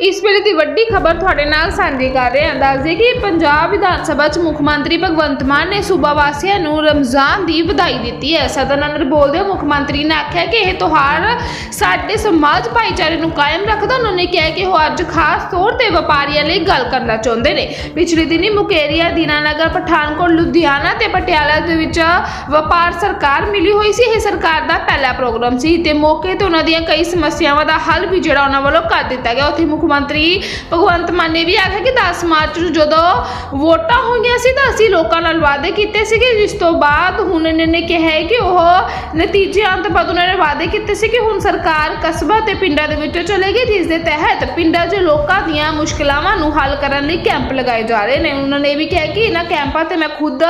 ਇਸ ਵੇਲੇ ਦੀ ਵੱਡੀ ਖਬਰ ਤੁਹਾਡੇ ਨਾਲ ਸਾਂਝੀ ਕਰ ਰਹੇ ਹਾਂ। ਦੱਸਦੇ ਕਿ ਪੰਜਾਬ ਵਿਧਾਨ ਸਭਾ 'ਚ ਮੁੱਖ ਮੰਤਰੀ ਭਗਵੰਤ ਮਾਨ ਨੇ ਸੂਬਾ ਵਾਸੀਆਂ ਨੂੰ ਰਮਜ਼ਾਨ ਦੀ ਵਧਾਈ ਦਿੱਤੀ ਹੈ। ਸਦਨ ਅੰਦਰ ਬੋਲਦੇ ਮੁੱਖ ਮੰਤਰੀ ਨੇ ਆਖਿਆ ਕਿ ਇਹ ਤਿਉਹਾਰ ਸਾਡੇ ਸਮਾਜ ਭਾਈਚਾਰੇ ਨੂੰ ਕਾਇਮ ਰੱਖਦਾ ਉਹਨਾਂ ਨੇ ਕਿਹਾ ਕਿ ਉਹ ਅੱਜ ਖਾਸ ਤੌਰ ਤੇ ਵਪਾਰੀਆਂ ਲਈ ਗੱਲ ਕਰਨਾ ਚਾਹੁੰਦੇ ਨੇ। ਪਿਛਲੇ ਦਿਨੀ ਮੁਕੇਰੀਆ, ਦੀਨਾਨਗਰ, ਪਠਾਨਕੋਟ, ਲੁਧਿਆਣਾ ਤੇ ਪਟਿਆਲਾ ਦੇ ਵਿੱਚ ਵਪਾਰ ਸਰਕਾਰ ਮਿਲੀ ਹੋਈ ਸੀ। ਇਹ ਸਰਕਾਰ ਦਾ ਪਹਿਲਾ ਪ੍ਰੋਗਰਾਮ ਸੀ ਤੇ ਮੌਕੇ ਤੇ ਉਹਨਾਂ ਦੀਆਂ ਕਈ ਸਮੱਸਿਆਵਾਂ ਦਾ ਹੱਲ ਵੀ ਜਿਹੜਾ ਉਹਨਾਂ ਵੱਲੋਂ ਕਰ ਦਿੱਤਾ ਗਿਆ। ਉੱਥੇ ਮੁੱਖ ਮੁੱਖ ਮੰਤਰੀ ਭਗਵੰਤ ਮਾਨ ਨੇ ਵੀ ਆਖਿਆ ਕਿ 10 ਮਾਰਚ ਨੂੰ ਜਦੋਂ ਵੋਟਾਂ ਹੋਈਆਂ ਸੀ ਤਾਂ ਅਸੀਂ ਲੋਕਾਂ ਨਾਲ ਵਾਅਦੇ ਕੀਤੇ ਸੀਗੇ, ਜਿਸ ਤੋਂ ਬਾਅਦ ਹੁਣ ਇਹਨਾਂ ਨੇ ਕਿਹਾ ਹੈ ਕਿ ਉਹ ਨਤੀਜੇ ਆਉਣ ਤੋਂ ਬਾਅਦ ਉਹਨਾਂ ਨੇ ਵਾਅਦੇ ਕੀਤੇ ਸੀ ਕਿ ਹੁਣ ਸਰਕਾਰ ਕਸਬਾ ਤੇ ਪਿੰਡਾਂ ਦੇ ਵਿੱਚੋਂ ਚਲੇਗੀ ਜਿਸ ਦੇ ਤਹਿਤ ਪਿੰਡਾਂ 'ਚ ਲੋਕਾਂ ਦੀਆਂ ਮੁਸ਼ਕਲਾਵਾਂ ਨੂੰ ਹੱਲ ਕਰਨ ਲਈ ਕੈਂਪ ਲਗਾਏ ਜਾ ਰਹੇ ਨੇ। ਉਹਨਾਂ ਨੇ ਇਹ ਵੀ ਕਿਹਾ ਕਿ ਇਹਨਾਂ ਕੈਂਪਾਂ ਤੇ ਮੈਂ ਖੁਦ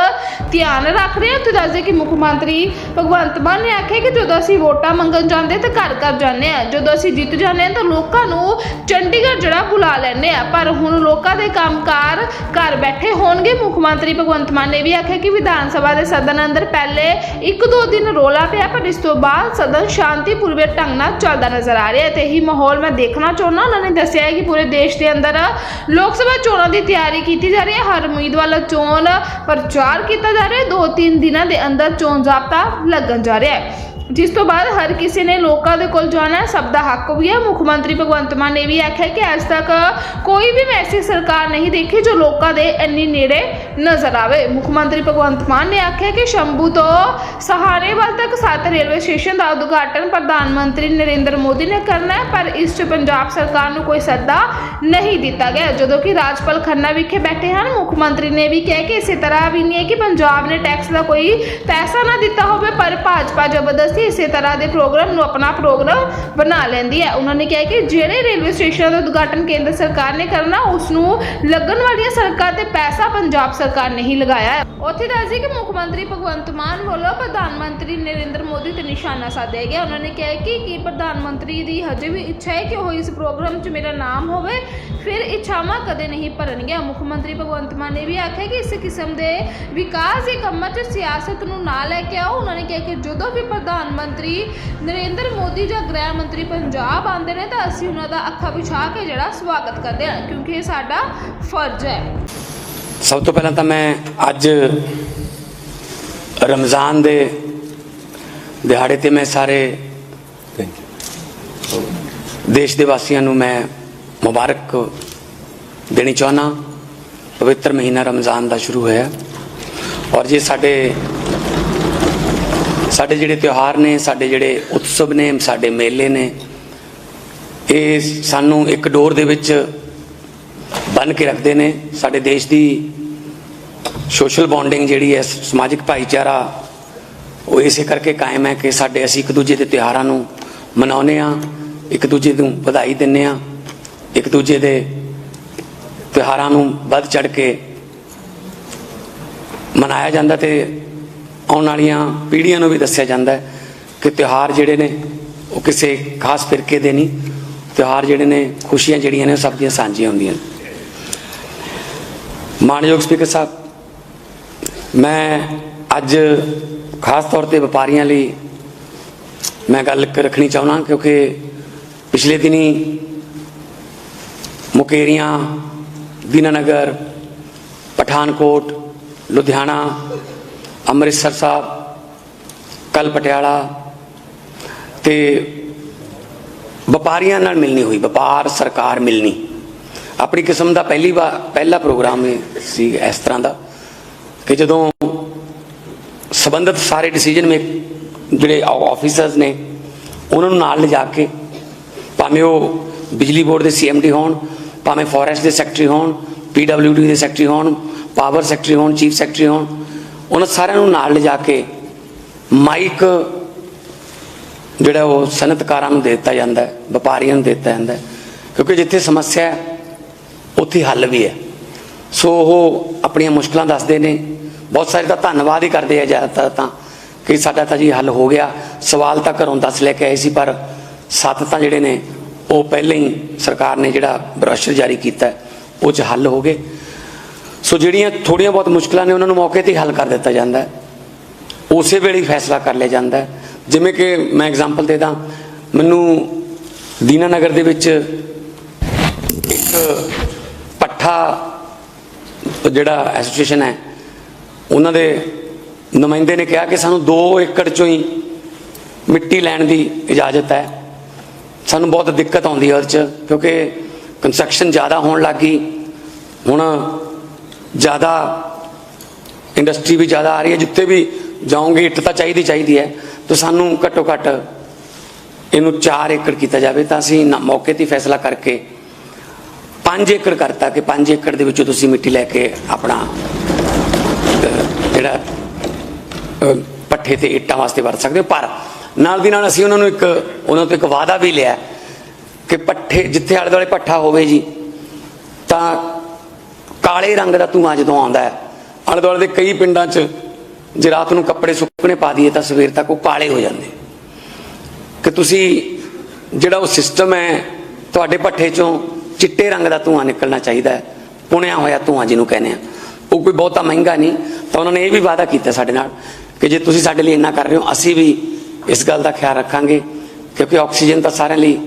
ਧਿਆਨ ਰੱਖ ਰਿਹਾ ਤੇ ਦੱਸਦੇ ਕਿ ਮੁੱਖ ਮੰਤਰੀ ਭਗਵੰਤ ਮਾਨ ਨੇ ਆਖਿਆ ਕਿ ਜਦੋਂ ਅਸੀਂ ਵੋਟਾਂ ਮੰਗਣ ਜਾਂਦੇ ਤਾਂ ਘਰ ਘਰ ਜਾਂਦੇ ਆ ਜਦੋਂ ਅਸੀਂ ਜਿੱਤ ਜਾਂਦੇ ਆ ਤਾਂ ਲੋਕਾਂ ਨੂੰ ਚੰਡੀ ਚੰਡੀਗੜ੍ਹ ਜਿਹੜਾ ਬੁਲਾ ਲੈਂਦੇ ਆ, ਪਰ ਹੁਣ ਲੋਕਾਂ ਦੇ ਕੰਮਕਾਰ ਘਰ ਬੈਠੇ ਹੋਣਗੇ। ਮੁੱਖ ਮੰਤਰੀ ਭਗਵੰਤ ਮਾਨ ਨੇ ਵੀ ਆਖਿਆ ਕਿ ਵਿਧਾਨ ਸਭਾ ਦੇ ਸਦਨ ਅੰਦਰ ਪਹਿਲੇ ਇੱਕ ਦੋ ਦਿਨ ਰੋਲਾ ਪਿਆ, ਪਰ ਇਸ ਤੋਂ ਬਾਅਦ ਸਦਨ ਸ਼ਾਂਤੀਪੂਰਵਕ ਢੰਗ ਨਾਲ ਚੱਲਦਾ ਨਜ਼ਰ ਆ ਰਿਹਾ ਹੈ ਤੇ ਇਹੀ ਮਾਹੌਲ ਮੈਂ ਦੇਖਣਾ ਚਾਹੁੰਦਾ। ਉਹਨਾਂ ਨੇ ਦੱਸਿਆ ਹੈ ਕਿ ਪੂਰੇ ਦੇਸ਼ ਦੇ ਅੰਦਰ ਲੋਕ ਸਭਾ ਚੋਣਾਂ ਦੀ ਤਿਆਰੀ ਕੀਤੀ ਜਾ ਰਹੀ ਹੈ। ਹਰ ਉਮੀਦਵਾਰ ਵੱਲੋਂ ਚੋਣ ਪ੍ਰਚਾਰ ਕੀਤਾ ਜਾ ਰਿਹਾ ਹੈ। ਦੋ ਤਿੰਨ ਦਿਨਾਂ ਦੇ ਅੰਦਰ ਚੋਣ ਜ਼ਾਬਤਾ ਲੱਗਣ ਜਾ ਰਿਹਾ ਹੈ। ਜਿਸ ਤੋਂ ਬਾਅਦ ਹਰ ਕਿਸੇ ਨੇ ਲੋਕਾਂ ਦੇ ਕੋਲ ਜਾਣਾ ਸਭ ਦਾ ਹੱਕ ਵੀ ਹੈ। ਮੁੱਖ ਮੰਤਰੀ ਭਗਵੰਤ ਮਾਨ ਨੇ ਵੀ ਆਖਿਆ ਕਿ ਅੱਜ ਤੱਕ ਕੋਈ ਵੀ ਐਸੀ ਸਰਕਾਰ ਨਹੀਂ ਦੇਖੀ ਜੋ ਲੋਕਾਂ ਦੇ ਇੰਨੀ ਨੇੜੇ ਨਜ਼ਰ ਆਵੇ। ਮੁੱਖ ਮੰਤਰੀ ਭਗਵੰਤ ਮਾਨ ਨੇ ਆਖਿਆ ਕਿ ਸ਼ੰਭੂ ਤੋਂ ਸਹਾਰੇਵਾਲ ਤੱਕ ਸੱਤ ਰੇਲਵੇ ਸਟੇਸ਼ਨ ਦਾ ਉਦਘਾਟਨ ਪ੍ਰਧਾਨ ਮੰਤਰੀ ਨਰਿੰਦਰ ਮੋਦੀ ਨੇ ਕਰਨਾ ਹੈ, ਪਰ ਇਸ 'ਚ ਪੰਜਾਬ ਸਰਕਾਰ ਨੂੰ ਕੋਈ ਸੱਦਾ ਨਹੀਂ ਦਿੱਤਾ ਗਿਆ। ਜਦੋਂ ਕਿ ਰਾਜਪਾਲ ਖੰਨਾ ਵਿਖੇ ਬੈਠੇ ਹਨ, ਮੁੱਖ ਮੰਤਰੀ ਨੇ ਵੀ ਕਿਹਾ ਕਿ ਇਸੇ ਤਰ੍ਹਾਂ ਵੀ ਨਹੀਂ ਹੈ ਕਿ ਪੰਜਾਬ ਨੇ ਟੈਕਸ ਦਾ ਕੋਈ ਪੈਸਾ ਨਾ ਦਿੱਤਾ ਹੋਵੇ, ਪਰ ਭਾਜਪਾ ਜ਼ਬਰਦਸਤੀ ਇਸੇ ਤਰ੍ਹਾਂ ਦੇ ਪ੍ਰੋਗਰਾਮ ਨੂੰ ਆਪਣਾ ਪ੍ਰੋਗਰਾਮ ਬਣਾ ਲੈਂਦੀ ਹੈ। ਉਹਨਾਂ ਨੇ ਕਿਹਾ ਕਿ ਜਿਹੜੇ ਰੇਲਵੇ ਸਟੇਸ਼ਨ ਦਾ ਉਦਘਾਟਨ ਕੇਂਦਰ ਸਰਕਾਰ ਨੇ ਕਰਨਾ, ਉਸ ਨੂੰ ਲੱਗਣ ਵਾਲੀਆਂ ਸੜਕਾਂ ਤੇ ਪੈਸਾ ਪੰਜਾਬ ਸਰਕਾਰ ਨਹੀਂ ਲਗਾਇਆ ਉੱਥੇ ਦੱਸਦੀ ਕਿ ਮੁੱਖ ਮੰਤਰੀ ਭਗਵੰਤ ਮਾਨ ਵੱਲੋਂ ਪ੍ਰਧਾਨ ਮੰਤਰੀ ਨਰਿੰਦਰ ਮੋਦੀ ਤੇ ਨਿਸ਼ਾਨਾ ਸਾਧਿਆ ਗਿਆ। ਉਹਨਾਂ ਨੇ ਕਿਹਾ ਕਿ ਕੀ ਪ੍ਰਧਾਨ ਮੰਤਰੀ ਦੀ ਹਜੇ ਵੀ ਇੱਛਾ ਹੈ ਕਿ ਉਹ ਇਸ ਪ੍ਰੋਗਰਾਮ 'ਚ ਮੇਰਾ ਨਾਮ ਹੋਵੇ, ਫਿਰ ਇੱਛਾਵਾਂ ਕਦੇ ਨਹੀਂ ਭਰਨਗੀਆਂ। ਮੁੱਖ ਮੰਤਰੀ ਭਗਵੰਤ ਮਾਨ ਨੇ ਵੀ ਆਖਿਆ ਕਿ ਇਸ ਕਿਸਮ ਦੇ ਵਿਕਾਸ ਦੇ ਕੰਮਾਂ 'ਚ ਸਿਆਸਤ ਨੂੰ ਨਾ ਲੈ ਕੇ ਆਓ। ਉਹਨਾਂ ਨੇ ਕਿਹਾ ਕਿ ਜਦੋਂ ਵੀ ਪ੍ਰਧਾਨ ਮੰਤਰੀ ਨਰਿੰਦਰ ਮੋਦੀ ਜਾਂ ਗ੍ਰਹਿ ਮੰਤਰੀ ਪੰਜਾਬ ਆਉਂਦੇ ਨੇ ਤਾਂ ਅਸੀਂ ਉਹਨਾਂ ਦਾ ਅੱਖਾਂ ਵਿਛਾ ਕੇ ਜਿਹੜਾ ਸਵਾਗਤ ਕਰਦੇ ਹਾਂ ਕਿਉਂਕਿ ਇਹ ਸਾਡਾ ਫਰਜ਼ ਹੈ। ਸਭ ਤੋਂ ਪਹਿਲਾਂ ਤਾਂ ਮੈਂ ਅੱਜ ਰਮਜ਼ਾਨ ਦੇ ਦਿਹਾੜੇ ਤੇ ਮੈਂ ਸਾਰੇ ਦੇਸ਼ ਦੇ ਵਾਸੀਆਂ ਨੂੰ ਮੈਂ ਮੁਬਾਰਕ ਦੇਣੀ ਚਾਹੁੰਦਾ ਪਵਿੱਤਰ ਮਹੀਨਾ ਰਮਜ਼ਾਨ ਦਾ ਸ਼ੁਰੂ ਹੋਇਆ ਔਰ ਜੇ ਸਾਡੇ ਸਾਡੇ ਜਿਹੜੇ ਤਿਉਹਾਰ ਨੇ, ਸਾਡੇ ਜਿਹੜੇ ਉਤਸਵ ਨੇ, ਸਾਡੇ ਮੇਲੇ ਨੇ, ਇਹ ਸਾਨੂੰ ਇੱਕ ਡੋਰ ਦੇ ਵਿੱਚ ਬੰਨ ਕੇ ਰੱਖਦੇ ਨੇ। ਸਾਡੇ ਦੇਸ਼ ਦੀ ਸੋਸ਼ਲ ਬੌਂਡਿੰਗ ਜਿਹੜੀ ਹੈ, ਸਮਾਜਿਕ ਭਾਈਚਾਰਾ, ਉਹ ਇਸੇ ਕਰਕੇ ਕਾਇਮ ਹੈ ਕਿ ਸਾਡੇ ਅਸੀਂ ਇੱਕ ਦੂਜੇ ਦੇ ਤਿਉਹਾਰਾਂ ਨੂੰ ਮਨਾਉਂਦੇ ਆ ਇੱਕ ਦੂਜੇ ਨੂੰ ਵਧਾਈ ਦਿੰਦੇ ਆ ਇੱਕ ਦੂਜੇ ਦੇ ਤਿਉਹਾਰਾਂ ਨੂੰ ਵੱਧ ਚੜ ਕੇ ਮਨਾਇਆ ਜਾਂਦਾ ਤੇ ਆਉਣ ਵਾਲੀਆਂ ਪੀੜ੍ਹੀਆਂ ਨੂੰ ਵੀ ਦੱਸਿਆ ਜਾਂਦਾ ਹੈ ਕਿ ਤਿਉਹਾਰ ਜਿਹੜੇ ਨੇ, ਉਹ ਕਿਸੇ ਖਾਸ ਫਿਰਕੇ ਦੇ ਨਹੀਂ, ਤਿਉਹਾਰ ਜਿਹੜੇ ਨੇ, ਖੁਸ਼ੀਆਂ ਜਿਹੜੀਆਂ ਨੇ, ਉਹ ਸਭ ਦੀਆਂ ਸਾਂਝੀਆਂ ਹੁੰਦੀਆਂ ਨੇ। ਮਾਨਯੋਗ ਸਪੀਕਰ ਸਾਹਿਬ, ਮੈਂ ਅੱਜ ਖਾਸ ਤੌਰ ਤੇ ਵਪਾਰੀਆਂ ਲਈ ਮੈਂ ਗੱਲ ਰੱਖਣੀ ਚਾਹੁੰਦਾ ਕਿਉਂਕਿ ਪਿਛਲੇ ਦਿਨੀ ਮੁਕੇਰੀਆਂ, ਦੀਨਾਨਗਰ, ਪਠਾਨਕੋਟ, ਲੁਧਿਆਣਾ ਅੰਮ੍ਰਿਤਸਰ ਸਾਹਿਬ ਕੱਲ ਪਟਿਆਲਾ ਤੇ ਵਪਾਰੀਆਂ ਨਾਲ ਮਿਲਣੀ ਹੋਈ, ਵਪਾਰ ਸਰਕਾਰ ਮਿਲਣੀ। ਆਪਣੀ ਕਿਸਮ ਦਾ ਪਹਿਲੀ ਵਾਰ ਪਹਿਲਾ ਪ੍ਰੋਗਰਾਮ ਸੀ ਇਸ ਤਰ੍ਹਾਂ ਦਾ ਕਿ ਜਦੋਂ ਸਬੰਧਤ ਸਾਰੇ ਡਿਸੀਜਨ ਮੇਕ, ਜਿਹੜੇ ਆਫੀਸਰਸ ਨੇ, ਉਹਨਾਂ ਨੂੰ ਨਾਲ ਲਿਜਾ ਕੇ, ਭਾਵੇਂ ਉਹ ਬਿਜਲੀ ਬੋਰਡ ਦੇ ਸੀਐਮਡੀ ਹੋਣ, ਭਾਵੇਂ ਫੋਰੈਸਟ ਦੇ ਸੈਕਟਰੀ ਹੋਣ ਪੀਡਬਲਯੂਡੀ ਦੇ ਸੈਕਟਰੀ ਹੋਣ ਪਾਵਰ ਸੈਕਟਰੀ ਹੋਣ ਚੀਫ ਸੈਕਟਰੀ ਹੋਣ ਉਹਨਾਂ ਸਾਰਿਆਂ ਨੂੰ ਨਾਲ ਲਿਜਾ ਕੇ ਮਾਈਕ ਜਿਹੜਾ ਉਹ ਸਨਅਤਕਾਰਾਂ ਨੂੰ ਦੇ ਦਿੱਤਾ ਜਾਂਦਾ ਹੈ, ਵਪਾਰੀਆਂ ਨੂੰ ਦੇ ਦਿੱਤਾ ਜਾਂਦਾ ਹੈ, ਕਿਉਂਕਿ ਜਿੱਥੇ ਸਮੱਸਿਆ ਹੈ, ਉੱਥੇ ਹੱਲ ਵੀ ਹੈ। ਸੋ ਉਹ ਆਪਣੀਆਂ ਮੁਸ਼ਕਲਾਂ ਦੱਸਦੇ ਨੇ। ਬਹੁਤ ਸਾਰੇ ਦਾ ਧੰਨਵਾਦ ਹੀ ਕਰਦੇ ਆ ਜ਼ਿਆਦਾਤਰ ਤਾਂ ਕਿ ਸਾਡਾ ਤਾਂ ਜੀ ਹੱਲ ਹੋ ਗਿਆ। ਸਵਾਲ ਤਾਂ ਘਰੋਂ ਦੱਸ ਲੈ ਕੇ ਆਏ ਸੀ, ਪਰ ਸੱਤ ਤਾਂ ਜਿਹੜੇ ਨੇ, ਉਹ ਪਹਿਲਾਂ ਹੀ ਸਰਕਾਰ ਨੇ ਜਿਹੜਾ ਬਰੋਸ਼ਰ ਜਾਰੀ ਕੀਤਾ ਉਹ ਚ ਹੱਲ ਹੋ ਗਏ। ਸੋ ਜਿਹੜੀਆਂ ਥੋੜੀਆਂ ਬਹੁਤ ਮੁਸ਼ਕਲਾਂ ਨੇ ਉਹਨਾਂ ਨੂੰ ਮੌਕੇ ਤੇ ਹੱਲ ਕਰ ਦਿੱਤਾ ਜਾਂਦਾ ਹੈ। ਉਸੇ ਵੇਲੇ ਫੈਸਲਾ ਕਰ ਲਿਆ ਜਾਂਦਾ ਹੈ। ਜਿਵੇਂ ਕਿ ਮੈਂ ਐਗਜ਼ਾਮਪਲ ਦੇ ਦਾਂ, ਮੈਨੂੰ ਦੀਨਾਨਗਰ ਦੇ ਵਿੱਚ ਇੱਕ ਪੱਠਾ ਜਿਹੜਾ ਐਸੋਸੀਏਸ਼ਨ ਹੈ, ਉਹਨਾਂ ਦੇ ਨੁਮਾਇੰਦੇ ਨੇ ਕਿਹਾ ਕਿ ਸਾਨੂੰ 2 ਏਕੜ ਚੋਂ ਹੀ ਮਿੱਟੀ ਲੈਣ ਦੀ ਇਜਾਜ਼ਤ ਹੈ। ਸਾਨੂੰ ਬਹੁਤ ਦਿੱਕਤ ਆਉਂਦੀ ਹੈ ਉਹਦੇ 'ਚ, ਕਿਉਂਕਿ ਕੰਸਟਰਕਸ਼ਨ ਜ਼ਿਆਦਾ ਹੋਣ ਲੱਗੀ ਹੁਣ ਜ਼ਿਆਦਾ ਇੰਡਸਟਰੀ ਵੀ ਜ਼ਿਆਦਾ ਆ ਰਹੀ ਹੈ ਜਿੱਥੇ ਵੀ ਜਾਓਗੇ ਇੱਟ ਤਾਂ ਚਾਹੀਦੀ ਚਾਹੀਦੀ ਹੈ ਤਾਂ ਸਾਨੂੰ ਘੱਟੋ ਘੱਟ ਇਹਨੂੰ 4 ਏਕੜ ਕੀਤਾ ਜਾਵੇ ਤਾਂ ਅਸੀਂ ਨਾ- ਮੌਕੇ ਤੇ ਫੈਸਲਾ ਕਰਕੇ 5 ਏਕੜ ਕਰਤਾ ਕਿ 5 ਏਕੜ ਦੇ ਵਿੱਚੋਂ ਤੁਸੀਂ ਮਿੱਟੀ ਲੈ ਕੇ ਆਪਣਾ ਜਿਹੜਾ ਅਹ, ਪੱਠੇ ਤੇ ਇੱਟਾਂ ਵਾਸਤੇ ਵਰਤ ਸਕਦੇ ਹੋ ਪਰ ਨਾਲ ਦੀ ਨਾਲ ਅਸੀਂ ਉਹਨਾਂ ਨੂੰ ਇੱਕ ਉਹਨਾਂ ਤੋਂ ਇੱਕ ਵਾਅਦਾ ਵੀ ਲਿਆ ਕਿ ਪੱਠੇ ਜਿੱਥੇ ਆਲੇ ਦੁਆਲੇ ਪੱਠਾ ਹੋਵੇ ਜੀ ਤਾਂ ਕਾਲੇ ਰੰਗ ਦਾ ਧੂਆਂ ਜਦੋਂ ਆਉਂਦਾ ਹੈ ਆਲੇ ਦੁਆਲੇ ਦੇ ਕਈ ਪਿੰਡਾਂ 'ਚ ਜੇ ਰਾਤ ਨੂੰ ਕੱਪੜੇ ਸੁੱਕਣੇ ਪਾ ਦਈਏ ਤਾਂ ਸਵੇਰ ਤੱਕ ਉਹ ਕਾਲੇ ਹੋ ਜਾਂਦੇ। ਕਿ ਤੁਸੀਂ ਜਿਹੜਾ ਉਹ ਸਿਸਟਮ ਹੈ, ਤੁਹਾਡੇ ਪੱਠੇ 'ਚੋਂ ਚਿੱਟੇ ਰੰਗ ਦਾ ਧੂਆਂ ਨਿਕਲਣਾ ਚਾਹੀਦਾ ਹੈ, ਪੁਣਿਆ ਹੋਇਆ ਧੂਆਂ ਜਿਹਨੂੰ ਕਹਿੰਦੇ ਆ। ਉਹ ਕੋਈ ਬਹੁਤਾ ਮਹਿੰਗਾ ਨਹੀਂ, ਤਾਂ ਉਹਨਾਂ ਨੇ ਇਹ ਵੀ ਵਾਅਦਾ ਕੀਤਾ ਸਾਡੇ ਨਾਲ ਕਿ ਜੇ ਤੁਸੀਂ ਸਾਡੇ ਲਈ ਇੰਨਾ ਕਰ ਰਹੇ ਹੋ, ਅਸੀਂ ਵੀ ਇਸ ਗੱਲ ਦਾ ਖਿਆਲ ਰੱਖਾਂਗੇ, ਕਿਉਂਕਿ ਆਕਸੀਜਨ ਤਾਂ ਸਾਰਿਆਂ ਲਈ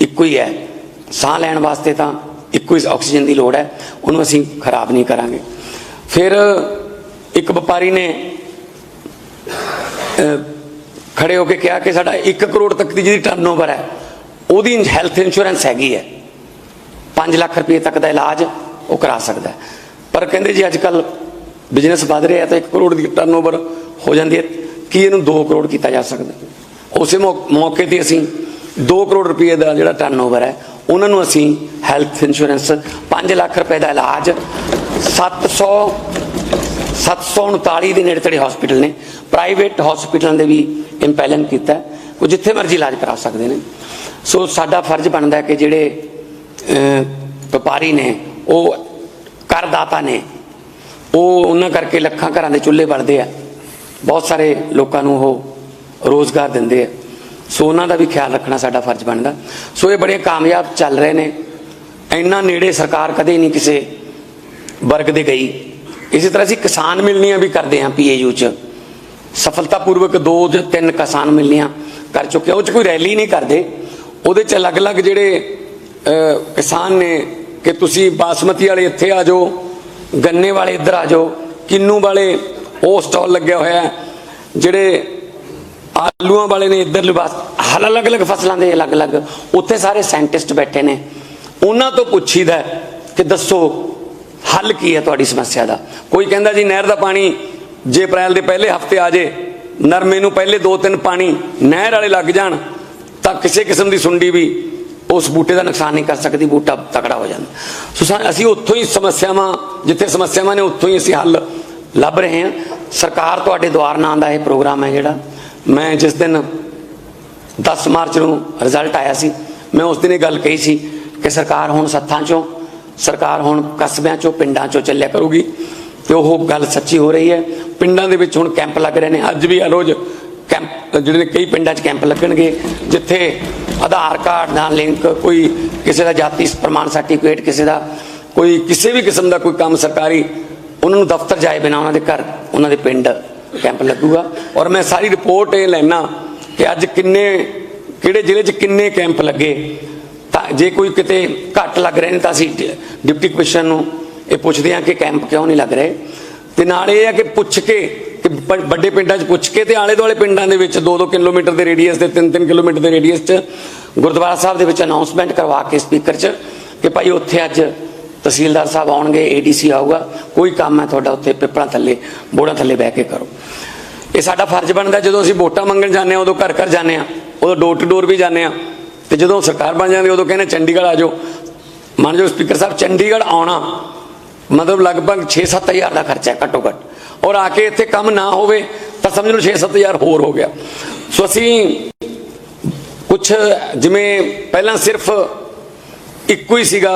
ਇੱਕੋ ਹੀ ਹੈ। ਸਾਹ ਲੈਣ ਵਾਸਤੇ ਤਾਂ ਇੱਕੋ ਹੀ ਆਕਸੀਜਨ ਦੀ ਲੋੜ ਹੈ ਉਹਨੂੰ ਅਸੀਂ ਖਰਾਬ ਨਹੀਂ ਕਰਾਂਗੇ। ਫਿਰ ਇੱਕ ਵਪਾਰੀ ਨੇ ਅਹ, ਖੜੇ ਹੋ ਕੇ ਕਿਹਾ ਕਿ ਸਾਡਾ 1 ਕਰੋੜ ਤੱਕ ਦੀ ਜਿਹੜੀ ਟਰਨਓਵਰ ਹੈ ਉਹਦੀ ਹੈਲਥ ਇੰਸ਼ੋਰੈਂਸ ਹੈਗੀ ਹੈ। 5 ਲੱਖ ਰੁਪਏ ਤੱਕ ਦਾ ਇਲਾਜ ਉਹ ਕਰਾ ਸਕਦਾ ਪਰ ਕਹਿੰਦੇ ਜੀ ਅੱਜ ਕੱਲ ਬਿਜ਼ਨਸ ਵਧ ਰਿਹਾ ਤਾਂ 1 ਕਰੋੜ ਦੀ ਟਰਨਓਵਰ ਹੋ ਜਾਂਦੀ ਹੈ। ਕੀ ਇਹਨੂੰ 2 ਕਰੋੜ ਕੀਤਾ ਜਾ ਸਕਦਾ? ਉਸੇ ਮੌਕੇ ਤੇ ਅਸੀਂ 2 ਕਰੋੜ ਰੁਪਏ ਦਾ ਜਿਹੜਾ ਟਰਨਓਵਰ ਹੈ ਉਹਨਾਂ ਨੂੰ ਅਸੀਂ ਹੈਲਥ ਇੰਸ਼ੋਰੈਂਸ 5 ਲੱਖ ਰੁਪਏ ਦਾ ਇਲਾਜ 700 739 ਦੇ ਨੇੜੇ ਤੇੜੇ ਹਸਪੀਟਲ ਨੇ। ਪ੍ਰਾਈਵੇਟ ਹਸਪੀਟਲਾਂ ਦੇ ਵੀ ਇੰਪੈਲਨ ਕੀਤਾ ਉਹ ਜਿੱਥੇ ਮਰਜ਼ੀ ਇਲਾਜ ਕਰਾ ਸਕਦੇ ਨੇ। ਸੋ ਸਾਡਾ ਫਰਜ਼ ਬਣਦਾ ਹੈ ਕਿ ਜਿਹੜੇ ਵਪਾਰੀ ਨੇ, ਉਹ ਕਰਦਾਤਾ ਨੇ, ਉਹ ਉਹਨਾਂ ਕਰਕੇ ਲੱਖਾਂ ਘਰਾਂ ਦੇ ਚੁੱਲ੍ਹੇ ਬਲਦੇ ਆ। ਬਹੁਤ ਸਾਰੇ ਲੋਕਾਂ ਨੂੰ ਉਹ ਰੋਜ਼ਗਾਰ ਦਿੰਦੇ ਆ। ਸੋ ਉਹਨਾਂ ਦਾ ਵੀ ਖਿਆਲ ਰੱਖਣਾ ਸਾਡਾ ਫਰਜ਼ ਬਣਦਾ। ਸੋ ਇਹ ਬੜੇ ਕਾਮਯਾਬ ਚੱਲ ਰਹੇ ਨੇ। ਇੰਨਾ ਨੇੜੇ ਸਰਕਾਰ ਕਦੇ ਨਹੀਂ ਕਿਸੇ ਵਰਗ ਦੇ ਗਈ। ਇਸੇ ਤਰ੍ਹਾਂ ਅਸੀਂ ਕਿਸਾਨ ਮਿਲਣੀਆਂ ਵੀ ਕਰਦੇ ਹਾਂ ਪੀਏਯੂ ਚ। ਸਫਲਤਾਪੂਰਵਕ ਦੋ ਜਾਂ ਤਿੰਨ ਕਿਸਾਨ ਮਿਲਣੀਆਂ ਕਰ ਚੁੱਕੇ ਉਹ ਚ ਕੋਈ ਰੈਲੀ ਨਹੀਂ ਕਰਦੇ। ਉਹਦੇ ਚ ਅਲੱਗ-ਅਲੱਗ ਜਿਹੜੇ ਕਿਸਾਨ ਨੇ ਕਿ ਤੁਸੀਂ ਬਾਸਮਤੀ ਵਾਲੇ ਇੱਥੇ ਆ ਜਾਓ, ਗੰਨੇ ਵਾਲੇ ਇੱਧਰ ਆ ਜਾਓ, ਕਿੰਨੂ ਵਾਲੇ ਉਹ ਸਟਾਲ ਲੱਗਿਆ ਹੋਇਆ ਜਿਹੜੇ ਆਲੂਆਂ ਵਾਲੇ ਨੇ ਇੱਧਰ ਲਿਬਾਸ ਹਲ ਅਲੱਗ-ਅਲੱਗ ਫਸਲਾਂ ਦੇ ਅਲੱਗ-ਅਲੱਗ ਉੱਥੇ ਸਾਰੇ ਸਾਇੰਟਿਸਟ ਬੈਠੇ ਨੇ। ਉਹਨਾਂ ਤੋਂ ਪੁੱਛੀਦਾ ਕਿ ਦੱਸੋ, ਹੱਲ ਕੀ ਹੈ ਤੁਹਾਡੀ ਸਮੱਸਿਆ ਦਾ? ਕੋਈ ਕਹਿੰਦਾ ਜੀ ਨਹਿਰ ਦਾ ਪਾਣੀ ਜੇ ਅਪ੍ਰੈਲ ਦੇ ਪਹਿਲੇ ਹਫ਼ਤੇ ਆ ਜੇ, ਨਰਮੇ ਨੂੰ ਪਹਿਲੇ 2-3 ਪਾਣੀ ਨਹਿਰ ਵਾਲੇ ਲੱਗ ਜਾਣ, ਤਾਂ ਕਿਸੇ ਕਿਸਮ ਦੀ ਸੁੰਡੀ ਵੀ ਉਸ ਬੂਟੇ ਦਾ ਨੁਕਸਾਨ ਨਹੀਂ ਕਰ ਸਕਦੀ, ਬੂਟਾ ਤਕੜਾ ਹੋ ਜਾਂਦਾ। ਸੋ, ਅਸੀਂ ਉੱਥੋਂ ਹੀ ਸਮੱਸਿਆਵਾਂ, ਜਿੱਥੇ ਸਮੱਸਿਆਵਾਂ ਨੇ ਉੱਥੋਂ ਹੀ ਅਸੀਂ ਹੱਲ ਲੱਭ ਰਹੇ ਹਾਂ। ਸਰਕਾਰ ਤੁਹਾਡੇ ਦੁਆਰ ਨਾਂ ਦਾ ਇਹ ਪ੍ਰੋਗਰਾਮ ਹੈ ਜਿਹੜਾ। ਮੈਂ ਜਿਸ ਦਿਨ 10 ਮਾਰਚ ਨੂੰ ਰਿਜ਼ਲਟ ਆਇਆ ਸੀ, ਮੈਂ ਉਸ ਦਿਨ ਇਹ ਗੱਲ ਕਹੀ ਸੀ ਕਿ ਸਰਕਾਰ ਹੁਣ ਸੱਥਾਂ ਚੋਂ, ਸਰਕਾਰ ਹੁਣ ਕਸਬਿਆਂ ਚੋਂ, ਪਿੰਡਾਂ ਚੋਂ ਚੱਲਿਆ ਕਰੂਗੀ ਤੇ ਉਹ ਗੱਲ ਸੱਚੀ ਹੋ ਰਹੀ ਹੈ। ਪਿੰਡਾਂ ਦੇ ਵਿੱਚ ਹੁਣ ਕੈਂਪ ਲੱਗ ਰਹੇ ਨੇ। ਅੱਜ ਵੀ ਰੋਜ਼ ਕੈਂਪ ਜਿਹੜੇ ਨੇ ਕਈ ਪਿੰਡਾਂ 'ਚ ਕੈਂਪ ਲੱਗਣਗੇ, ਜਿੱਥੇ ਆਧਾਰ ਕਾਰਡ ਨਾਲ ਲਿੰਕ ਕੋਈ ਕਿਸੇ ਦਾ ਜਾਤੀ ਪ੍ਰਮਾਣ ਸਰਟੀਫਿਕੇਟ ਕਿਸੇ ਦਾ ਕੋਈ, ਕਿਸੇ ਵੀ ਕਿਸਮ ਦਾ ਕੋਈ ਕੰਮ ਸਰਕਾਰੀ, ਉਹਨਾਂ ਨੂੰ ਦਫ਼ਤਰ ਜਾਏ ਬਿਨਾ ਉਹਨਾਂ ਦੇ ਘਰ, ਉਹਨਾਂ ਦੇ ਪਿੰਡ। ਕੈਂਪ ਲੱਗੂਗਾ। ਔਰ ਮੈਂ ਸਾਰੀ ਰਿਪੋਰਟ ਇਹ ਲੈਣਾ ਕਿ ਅੱਜ ਕਿੰਨੇ, ਕਿਹੜੇ ਜ਼ਿਲ੍ਹੇ 'ਚ ਕਿੰਨੇ ਕੈਂਪ ਲੱਗੇ। ਤਾਂ ਜੇ ਕੋਈ ਕਿਤੇ ਘੱਟ ਲੱਗ ਰਹੇ ਨੇ ਤਾਂ ਅਸੀਂ ਡਿਪਟੀ ਕਮਿਸ਼ਨਰ ਨੂੰ ਇਹ ਪੁੱਛਦੇ ਹਾਂ ਕਿ ਕੈਂਪ ਕਿਉਂ ਨਹੀਂ ਲੱਗ ਰਹੇ। ਤੇ ਨਾਲ ਇਹ ਹੈ ਕਿ ਪੁੱਛ ਕੇ, ਕਿ ਬ- ਵੱਡੇ ਪਿੰਡਾਂ 'ਚ ਪੁੱਛ ਕੇ ਤੇ ਆਲੇ ਦੁਆਲੇ ਪਿੰਡਾਂ ਦੇ ਵਿੱਚ 2-2 ਕਿਲੋਮੀਟਰ ਦੇ ਰੇਡੀਅਸ ਦੇ 3-3 ਕਿਲੋਮੀਟਰ ਦੇ ਰੇਡੀਅਸ 'ਚ ਗੁਰਦੁਆਰਾ ਸਾਹਿਬ ਦੇ ਵਿੱਚ ਅਨਾਉਂਸਮੈਂਟ ਕਰਵਾ ਕੇ ਸਪੀਕਰ 'ਚ ਕਿ ਭਾਈ ਉੱਥੇ ਅੱਜ ਤਹਿਸੀਲਦਾਰ ਸਾਹਿਬ ਆਉਣਗੇ ਏਡੀਸੀ ਆਊਗਾ, ਕੋਈ ਕੰਮ ਹੈ ਤੁਹਾਡਾ ਉੱਥੇ ਪਿੱਪਲਾਂ ਥੱਲੇ ਬੋੜਾਂ ਥੱਲੇ ਬਹਿ ਕੇ ਕਰੋ। ਇਹ ਸਾਡਾ ਫਰਜ਼ ਬਣਦਾ, ਜਦੋਂ ਅਸੀਂ ਵੋਟਾਂ ਮੰਗਣ ਜਾਂਦੇ ਹਾਂ, ਉਦੋਂ ਘਰ ਘਰ ਜਾਂਦੇ ਹਾਂ, ਉਦੋਂ ਡੋਰ ਟੂ ਡੋਰ ਵੀ ਜਾਂਦੇ ਹਾਂ, ਤੇ ਜਦੋਂ ਸਰਕਾਰ ਬਣ ਜਾਂਦੀ ਉਦੋਂ ਕਹਿੰਦੇ ਚੰਡੀਗੜ੍ਹ ਆ ਜਾਓ। ਮੰਨ ਜਾਓ ਸਪੀਕਰ ਸਾਹਿਬ, ਚੰਡੀਗੜ੍ਹ ਆਉਣਾ, ਮਤਲਬ ਲਗਭਗ 6-7 ਹਜ਼ਾਰ ਦਾ ਖਰਚਾ ਹੈ ਘੱਟੋ ਘੱਟ ਔਰ ਆ ਕੇ ਇੱਥੇ ਕੰਮ ਨਾ ਹੋਵੇ, ਤਾਂ ਸਮਝ ਲਓ 6-7 ਹਜ਼ਾਰ ਹੋਰ ਹੋ ਗਿਆ। ਸੋ ਅਸੀਂ ਕੁਝ ਜਿਵੇਂ ਪਹਿਲਾਂ ਸਿਰਫ ਇੱਕੋ ਹੀ ਸੀਗਾ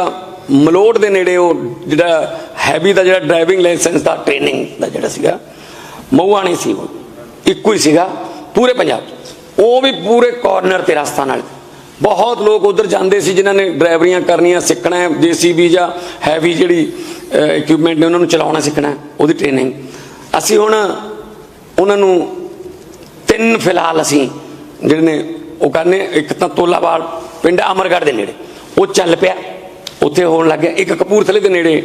ਮਲੋਟ ਦੇ ਨੇੜੇ ਉਹ ਜਿਹੜਾ ਹੈਵੀ ਦਾ ਜਿਹੜਾ ਡਰਾਈਵਿੰਗ ਲਾਇਸੈਂਸ ਦਾ ਟ੍ਰੇਨਿੰਗ ਦਾ ਜਿਹੜਾ ਸੀਗਾ ਮਊਆ ਨਹੀਂ ਸੀ ਉਹ। ਇੱਕੋ ਹੀ ਸੀਗਾ, ਪੂਰੇ ਪੰਜਾਬ 'ਚ। ਉਹ ਵੀ ਪੂਰੇ ਕਾਰਨਰ ਤੇ ਰਸਤਾ ਨਾਲ। ਬਹੁਤ ਲੋਕ ਉਧਰ ਜਾਂਦੇ ਸੀ ਜਿਨ੍ਹਾਂ ਨੇ ਡਰਾਈਵਰੀਆਂ ਕਰਨੀਆਂ ਸਿੱਖਣਾ ਹੈ ਜੀਸੀਬੀ ਜਾਂ ਹੈਵੀ ਜਿਹੜੀ ਇਕਵਿਪਮੈਂਟ ਨੇ ਉਹਨਾਂ ਨੂੰ ਚਲਾਉਣਾ ਸਿੱਖਣਾ ਉਹਦੀ ਟ੍ਰੇਨਿੰਗ ਅਸੀਂ ਹੁਣ ਉਹਨਾਂ ਨੂੰ ਤਿੰਨ ਫਿਲਹਾਲ ਅਸੀਂ ਜਿਹੜੇ ਨੇ ਉਹ ਕਰਨੇ, ਇੱਕ ਤਾਂ ਤੋਲਾਵਾਲ, ਪਿੰਡ ਅਮਰਗੜ੍ਹ ਦੇ ਨੇੜੇ। ਉਹ ਚੱਲ ਪਿਆ। ਉੱਥੇ ਹੋਣ ਲੱਗ ਗਿਆ। ਇੱਕ ਕਪੂਰਥਲੇ ਦੇ ਨੇੜੇ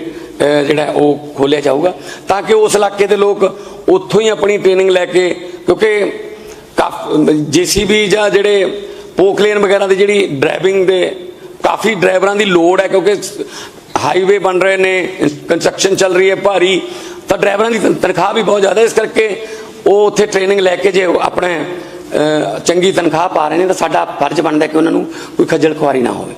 ਜਿਹੜਾ ਉਹ ਖੋਲਿਆ ਜਾਊਗਾ ਤਾਂ ਕਿ ਉਸ ਇਲਾਕੇ ਦੇ ਲੋਕ ਉੱਥੋਂ ਹੀ ਆਪਣੀ ਟ੍ਰੇਨਿੰਗ ਲੈ ਕੇ, ਕਿਉਂਕਿ ਜੀਸੀਬੀ ਜਾਂ ਜਿਹੜੇ ਪੋਕਲੇਨ ਵਗੈਰਾ ਦੀ ਜਿਹੜੀ ਡਰਾਈਵਿੰਗ ਦੇ ਕਾਫੀ ਡਰਾਈਵਰਾਂ ਦੀ ਲੋੜ ਹੈ, ਕਿਉਂਕਿ ਹਾਈਵੇ ਬਣ ਰਹੇ ਨੇ ਕੰਸਟਰਕਸ਼ਨ ਚੱਲ ਰਹੀ ਹੈ ਭਾਰੀ, ਤਾਂ ਡਰਾਈਵਰਾਂ ਦੀ ਤਨਖਾਹ ਵੀ ਬਹੁਤ ਜ਼ਿਆਦਾ ਇਸ ਕਰਕੇ ਉਹ ਉੱਥੇ ਟ੍ਰੇਨਿੰਗ ਲੈ ਕੇ ਜੇ ਆਪਣੇ ਚੰਗੀ ਤਨਖਾਹ ਪਾ ਰਹੇ ਨੇ, ਤਾਂ ਸਾਡਾ ਫਰਜ਼ ਬਣਦਾ ਕਿ ਉਹਨਾਂ ਨੂੰ ਕੋਈ ਖੱਜਲ ਖੁਆਰੀ ਨਾ ਹੋਵੇ।